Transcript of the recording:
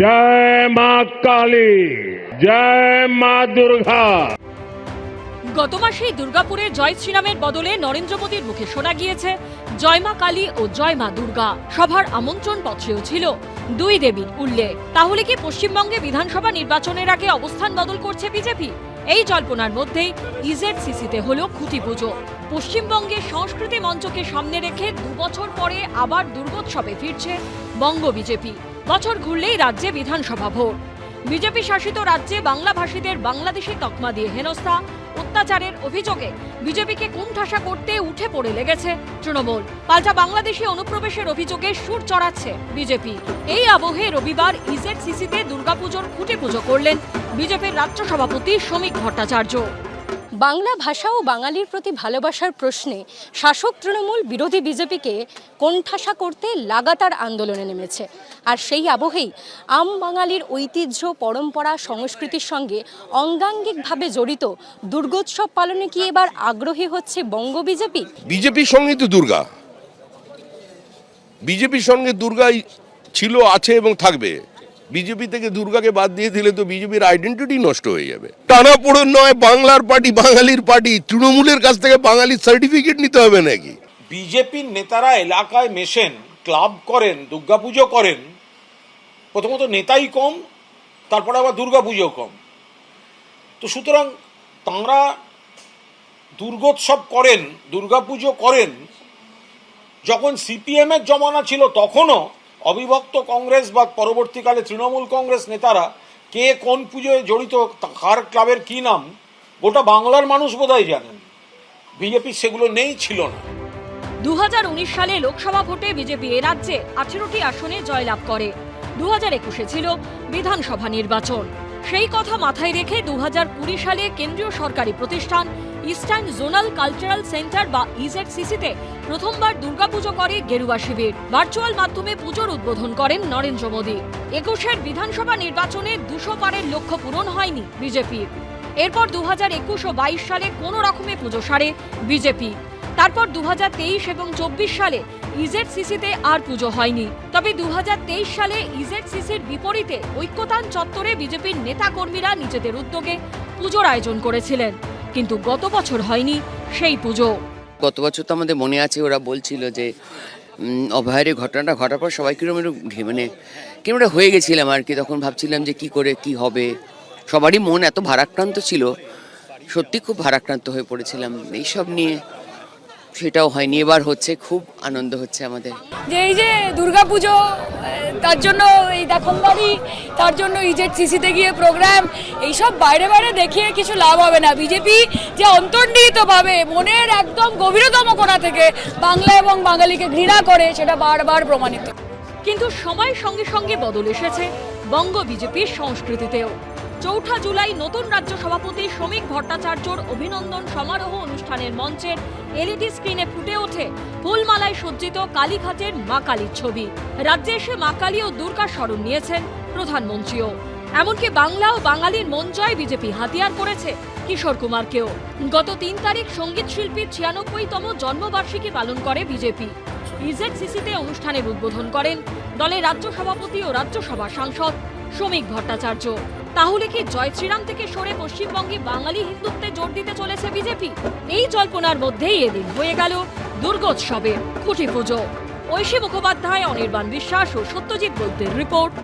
জয় মা কালী, জয় মা দুর্গা। গত মাসেই দুর্গাপুরে জয় শ্রীরামের বদলে নরেন্দ্র মোদীর মুখে শোনা গিয়েছে, জয় মা কালী ও জয় মা দুর্গা। সভার আমন্ত্রণ পত্রেও ছিল দুই দেবীর উল্লেখ। তাহলে কি পশ্চিমবঙ্গে বিধানসভা নির্বাচনের আগে অবস্থান বদল করছে বিজেপি? এই জল্পনার মধ্যেই ইজেড ইজেডসিসিতে হল খুঁটি পুজো। পশ্চিমবঙ্গে সংস্কৃতি মঞ্চকে সামনে রেখে দু বছর পরে আবার দুর্গোৎসবে ফিরছে বঙ্গ বিজেপি। বছর ঘুরলেই রাজ্যে বিধানসভা ভোট। বিজেপি শাসিত রাজ্যে বাংলাভাষীদের বাংলাদেশি তকমা দিয়ে হেনস্থা, অত্যাচারের অভিযোগে বিজেপিকে কুণ্ঠাসা করতে উঠে পড়ে লেগেছে তৃণমূল। পাল্টা বাংলাদেশি অনুপ্রবেশের অভিযোগে সুর চড়াচ্ছে বিজেপি। এই আবহে রবিবার ইজেড সিসিতে দুর্গাপুজোর খুঁটি পুজো করলেন বিজেপির রাজ্য সভাপতি শ্রমিক ভট্টাচার্য। বাংলা ভাষা ও বাঙালির প্রতি ভালোবাসার প্রশ্নে শাসক তৃণমূল বিরোধী বিজেপিকে কোণঠাসা করতে লাগাতার আন্দোলনে নেমেছে। আর সেই আবহেই আম বাঙালির ঐতিহ্য, পরম্পরা, সংস্কৃতির সঙ্গে অঙ্গাঙ্গিকভাবে জড়িত দুর্গোৎসব পালনে কি এবার আগ্রহী হচ্ছে বঙ্গ বিজেপি? বিজেপির সঙ্গে তো দুর্গা। বিজেপির সঙ্গে দুর্গাই ছিল, আছে এবং থাকবে। বিজেপি থেকে দুর্গাকে বাদ দিয়ে দিলে তো বিজেপির আইডেন্টিটি নষ্ট হয়ে যাবে। টানাপোড়েন নয়, বাংলার পার্টি, বাঙালির পার্টি, তৃণমূলের কাছ থেকে বাঙালির সার্টিফিকেট নিতে হবে নাকি? বিজেপির নেতারা এলাকায় মেশেন, ক্লাব করেন, দুর্গাপুজো করেন। প্রথমত নেতাই কম, তারপরে আবার দুর্গাপুজো কম। তো সুতরাং তাঁরা দুর্গোৎসব করেন, দুর্গাপুজো করেন, যখন সিপিএমের জমানা ছিল তখনও অবিভক্ত কংগ্রেস বা পরবর্তীকালে তৃণমূল কংগ্রেস নেতারা কে কোন পুজোয় জড়িত কার ক্লাবের কী নাম, গোটা বাংলার মানুষ বোধহয় জানেন। বিজেপি সেগুলো নেই, ছিল না। দু হাজার উনিশ সালে লোকসভা ভোটে বিজেপি এ রাজ্যে আঠেরোটি আসনে জয়লাভ করে। দু হাজার একুশে ছিল বিধানসভা নির্বাচন। সেই কথা মাথায় রেখে দু সালে কেন্দ্রীয় সরকারি প্রতিষ্ঠান ইস্টার্ন জোনাল কালচারাল সেন্টার বা ইজেডসিসিতে প্রথমবার দুর্গাপুজো করে গেরুয়া শিবির। ভার্চুয়াল মাধ্যমে পুজোর উদ্বোধন করেন নরেন্দ্র মোদী। একুশের বিধানসভা নির্বাচনে দুশো পারের লক্ষ্য পূরণ হয়নি বিজেপির এরপর দু হাজার একুশ ও বাইশ সালে কোনো রকমে পুজো সারে বিজেপি। তারপর দু হাজার তেইশ এবং চব্বিশ সালে ইজেড সিসিতে আর পুজো হয়নি। তবে দু হাজার তেইশ সালে ইজেড সিসির বিপরীতে ঐক্যতান চত্বরে বিজেপির নেতাকর্মীরা নিজেদের উদ্যোগে পুজোর আয়োজন করেছিলেন। কিন্তু গত বছর হয়নি সেই পুজো। গত বছর তো আমাদের মনে আছে, ওরা বলছিল যে অভয়ের ঘটনাটা ঘটার পর সবাই ঘে- মানে কিরম একটা হয়ে গেছিলাম আর কি। তখন ভাবছিলাম যে কি করে কি হবে। সবারই মন এত ভারাক্রান্ত ছিল। সত্যি খুব ভারাক্রান্ত হয়ে পড়েছিলাম। এইসব নিয়ে সেটাও হয়নি। এবার হচ্ছে খুব আনন্দ হচ্ছে আমাদের। যে এই যে দুর্গাপুজো তার জন্য এই দেখনবাড়ি তার জন্য ইজেট সিসিতে গিয়ে প্রোগ্রাম এইসব বাইরে বাইরে দেখিয়ে কিছু লাভ হবে না। বিজেপি যে অন্তর্নিহিতভাবে মনের একদম গভীরতম কোণা থেকে বাংলা এবং বাঙালিকে ঘৃণা করে সেটা বারবার প্রমাণিত। কিন্তু সময়ের সঙ্গে সঙ্গে বদল এসেছে বঙ্গ বিজেপির সংস্কৃতিতেও। চৌঠা জুলাই নতুন রাজ্য সভাপতি শ্রমিক ভট্টাচার্যর অভিনন্দন সমারোহ অনুষ্ঠানের মঞ্চের এলইডি স্ক্রিনে ফুটে ওঠে ফুলমালায় সজ্জিত কালীঘাটের মা কালীর ছবি। রাজ্যে এসে মা কালী ও দুর্গার স্মরণ নিয়েছেন প্রধানমন্ত্রীও। এমনকি বাংলা ও বাঙালির মন জয় বিজেপি হাতিয়ার করেছে কিশোর কুমারকেও। গত তিন তারিখ সংগীত শিল্পীর ছিয়ানব্বইতম জন্মবার্ষিকী পালন করে বিজেপি। ইজেড সিসিতে অনুষ্ঠানের উদ্বোধন করেন দলের রাজ্য সভাপতি ও রাজ্যসভা সাংসদ শ্রমিক ভট্টাচার্য। তাহলে কি জয় শ্রীরাম থেকে সরে পশ্চিমবঙ্গে বাঙালি হিন্দুত্বে জোর দিতে চলেছে বিজেপি? এই জল্পনার মধ্যেই এদিন হয়ে গেল দুর্গোৎসবে খুঁটি পুজো ঐশী মুখোপাধ্যায়, অনির্বাণ বিশ্বাস ও সত্যজিৎ বৈদ্যের রিপোর্ট।